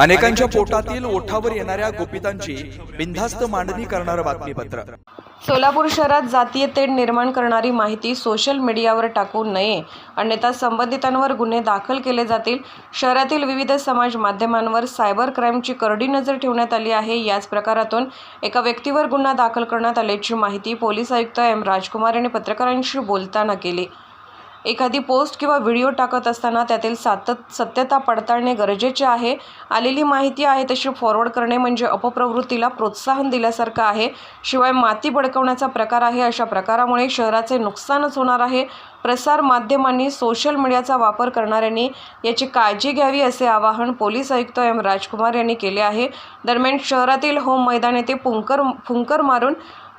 अनेकांच्या पोटातील ओठावर येणाऱ्या गुपितांची बिनधास्त मांडणी करणारं बातमीपत्र. सोलापूर शहरात जातीय तेढ निर्माण करणारी माहिती सोशल मीडियावर टाकू नये अन्यथा संबंधितांवर गुन्हे दाखल केले जातील. शहरातील विविध समाज माध्यमांवर सायबर क्राईमची करडी नजर ठेवण्यात आली आहे. याच प्रकारातून एका व्यक्तीवर गुन्हा दाखल करण्यात आल्याची माहिती पोलीस आयुक्त एम राजकुमार यांनी पत्रकारांशी बोलताना केली. एखादी पोस्ट किंवा व्हिडिओ टाकत असताना त्यातील सातत सत्यता पडताळणे गरजेचे आहे. आलेली माहिती आहे तशी फॉरवर्ड करणे म्हणजे अपप्रवृत्तीला प्रोत्साहन दिल्यासारखं आहे. शिवाय माती बडकवण्याचा प्रकार आहे. अशा प्रकारामुळे शहराचे नुकसानच होणार आहे. प्रसार माध्यमांनी सोशल मीडियाचा वापर करणाऱ्यांनी याची काळजी घ्यावी असे आवाहन पोलीस आयुक्त एम. राजकुमार यांनी केले आहे. दरम्यान शहरातील होम मैदान येथे फुंकर फुंकर मारून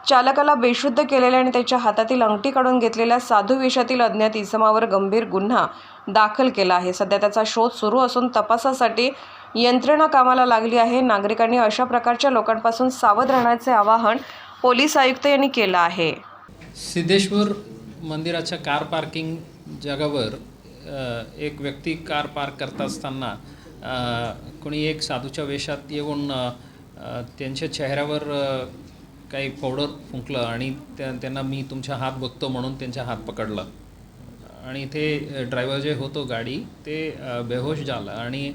चालकाला बेशुद्ध केलेल्या आणि त्याच्या हातातील अंगठी काढून घेतलेल्या साधू वेशातील अज्ञात इसमावर गंभीर गुन्हा दाखल केला आहे. सध्या त्याचा शोध सुरू असून तपासासाठी यंत्रणा कामाला लागली आहे. नागरिकांनी अशा प्रकारच्या लोकांपासून सावध राहण्याचे आवाहन पोलीस आयुक्त यांनी केलं आहे. सिद्धेश्वर मंदिराच्या कार पार्किंग जागावर एक व्यक्ती कार पार्क करत असताना कोणी एक साधूच्या वेशात येऊन त्यांच्या चेहऱ्यावर काही पावडर फुंकलं आणि त्या त्यांना मी तुमच्या हात बघतो म्हणून त्यांचा हात पकडला. आणि ते ड्रायव्हर जे होतो गाडी ते बेहोश झालं आणि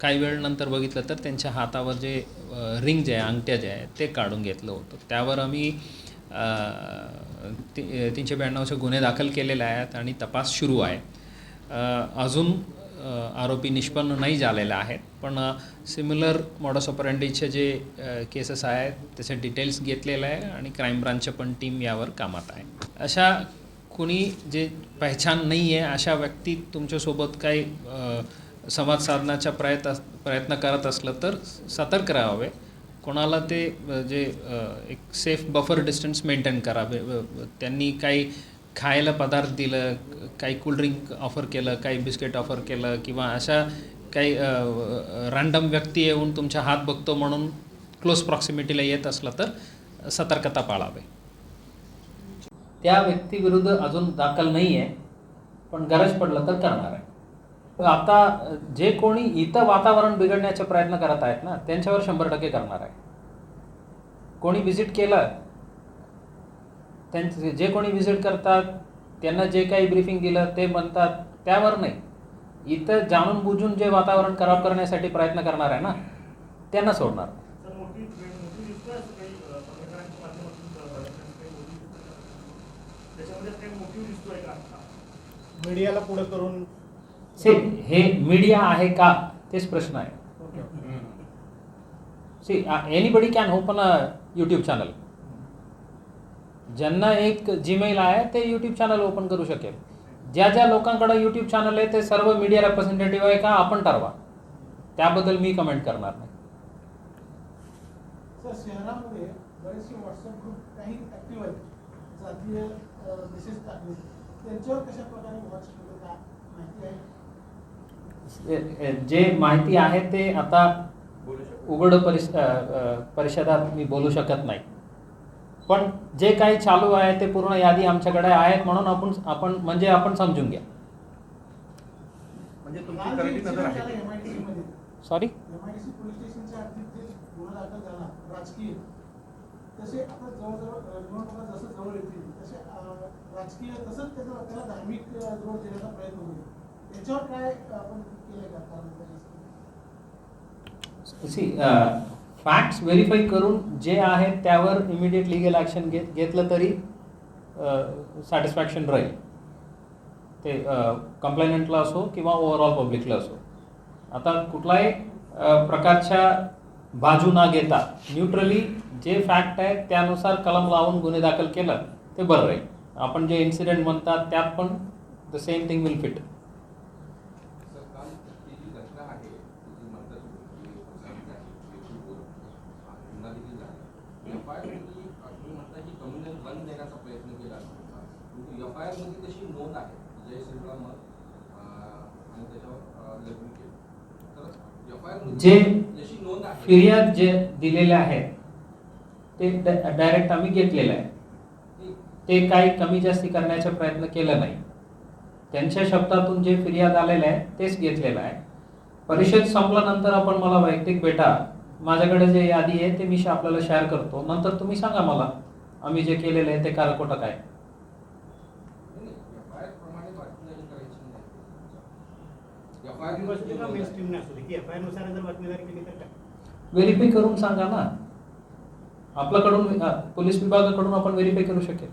काही वेळानंतर बघितलं तर त्यांच्या हातावर जे रिंग जे आहे अंगठ्या जे आहे ते काढून घेतलं होतं. त्यावर आम्ही ती तीनशे ब्याण्णवचे गुन्हे दाखल केलेले आहेत आणि तपास सुरू आहे. अजून आरोपी निष्पन्न नाही झालेले आहेत. पण सिमिलर मॉडस ऑपरँडीचे जे केसेस आहेत त्याचे डिटेल्स घेतलेले आहे आणि क्राईम ब्रांचच्या पण टीम यावर कामात आहे. अशा कुणी जे पहचान नाही आहे अशा व्यक्ती तुमच्यासोबत काही संवाद साधण्याचा प्रयत्न प्रयत्न करत असलं तर सतर्क राहावे. कोणाला ते जे एक सेफ बफर डिस्टन्स मेंटेन करावे. त्यांनी काही खायला पदार्थ दिलं काही कोल्ड्रिंक ऑफर केलं काही बिस्किट ऑफर केलं किंवा अशा काही रँडम व्यक्ती येऊन तुमच्या हात बघतो म्हणून क्लोज प्रॉक्सिमिटीला येत असलं तर सतर्कता पाळावे. त्या व्यक्तीविरुद्ध अजून दाखल नाही आहे पण गरज पडलं तर करणार आहे. आता जे कोणी इथं वातावरण बिघडण्याचा प्रयत्न करत आहेत ना त्यांच्यावर शंभर टक्के करणार आहे. कोणी व्हिजिट केलं त्यांचे जे कोणी व्हिजिट करतात त्यांना जे काही ब्रीफिंग दिलं ते म्हणतात त्यावर नाही. इथं जाणून बुजून जे वातावरण खराब करण्यासाठी प्रयत्न करणार आहे ना त्यांना सोडणार. मीडियाला पुढे करून सी हे मीडिया आहे का तेच प्रश्न आहे. See anybody can open a YouTube channel ज्यांना एक जीमेल आहे ते यूट्यूब चॅनल ओपन करू शकेल. ज्या ज्या लोकांकडे यूट्यूब चॅनल आहे ते सर्व मीडिया रेप्रेझेंटेटिव्ह आहे का आपण ठरवा. त्याबद्दल मी कमेंट करणार नाही. सर शहरामध्ये बरेचसे व्हॉट्सअप ग्रुप काही ऍक्टिव्ह आहेत जातीय मेसेज टाकले त्यांच्यावर कशा प्रकारे वॉच केलं का माहिती आहे? ए- ए- जे माहिती आहे ते आता उघड अ, परिषदात मी बोलू शकत नाही. पण जे काही चालू आहे ते पूर्ण यादी आमच्याकडे आहेत म्हणून आपण आपण म्हणजे आपण समजून घ्या. म्हणजे सॉरी एमआयडीसी पोलीस स्टेशनच्या हद्दीत जे गुन्हा दाखल झाला राजकीय तसे आता जवळजवळ अ, निवडणुका जसं जवळ येतील तसे अ, राजकीय तसंच त्याचा त्याला धार्मिक अ, जोड देण्याचा प्रयत्न होईल. याच्यावर काय आपण केलंय का? कारण सी फॅक्ट्स व्हेरीफाय करून जे आहेत त्यावर इमिडिएट लिगल ॲक्शन घेत घेतलं तरी सॅटिस्फॅक्शन राहील. ते कंप्लेनंटला असो किंवा ओव्हरऑल पब्लिकला असो. आता कुठलाही प्रकारच्या बाजू न घेता न्यूट्रली जे फॅक्ट आहे त्यानुसार कलम लावून गुन्हे दाखल केलं ते बरं राहील. आपण जे इन्सिडेंट म्हणतात त्यात पण the same thing will fit sir काल ती जी घटना आहे ती जी म्हणतात की प्रसारित आहे फेसबुकवर हा गुन्हा देखील झाला एफ आय आरमध्ये तुम्ही म्हणता की कम्युनल रन देण्याचा प्रयत्न केला असता परंतु एफ आय आरमध्ये तशी नोंद आहे जय श्रीराम आणि त्याच्यावर लग्न केलं तर एफ आय जे फिर्याद जे दिलेले आहेत ते डायरेक्ट आम्ही घेतलेलं आहे. ते काही कमी जास्ती करण्याचा प्रयत्न केला नाही. त्यांच्या शब्दातून जे फिर्याद आलेलं आहे तेच घेतलेलं आहे. परिषद संपल्यानंतर आपण मला वैयक्तिक भेटा. माझ्याकडे जे यादी आहे ते मी आपल्याला शेअर करतो. नंतर तुम्ही सांगा मला आम्ही जे केलेलं आहे ते कार काय? एफ आय एफ आय जर केली तर व्हेरीफाय करून सांगा ना. आपल्याकडून पोलीस विभागाकडून आपण व्हेरीफाय करू शकेल.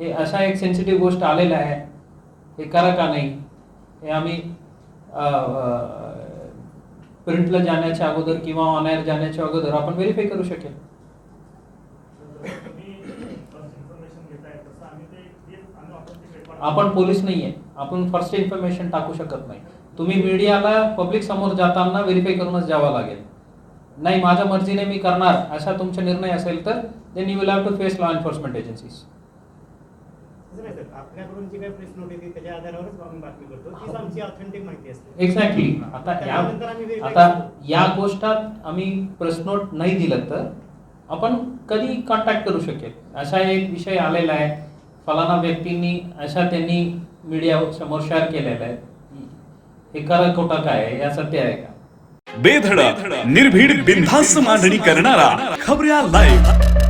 हे अशा एक सेन्सिटिव्ह गोष्ट आलेल्या आहे. हे करा का नाही? हे आम्ही प्रिंटला जाण्याच्या अगोदर किंवा ऑनलाईन जाण्याच्या अगोदर आपण व्हेरीफाय करू शकेल. आपण आपण पोलीस नाहीये. आपण फर्स्ट इन्फॉर्मेशन टाकू शकत नाही. तुम्ही मीडियाला पब्लिक समोर जाताना व्हेरीफाय करूनच जावं लागेल. नाही माझ्या मर्जीने मी करणार असा तुमचा निर्णय असेल तर then you will have to face law enforcement agencies exactly आता या आता करतो. या गोष्टात आम्ही प्रेस नोट नाही दिलं तर आपण कधी कॉन्टॅक्ट करू शकेल? असा एक विषय आलेला आहे. फलाना व्यक्तींनी अशा त्यांनी मीडिया समोर शेअर केलेला आहे. हे खरं खोटं काय आहे? या सत्य आहे का? बेधडक निर्भीड बिनधास्त मांडणी करणारा खबऱ्या लाईव्ह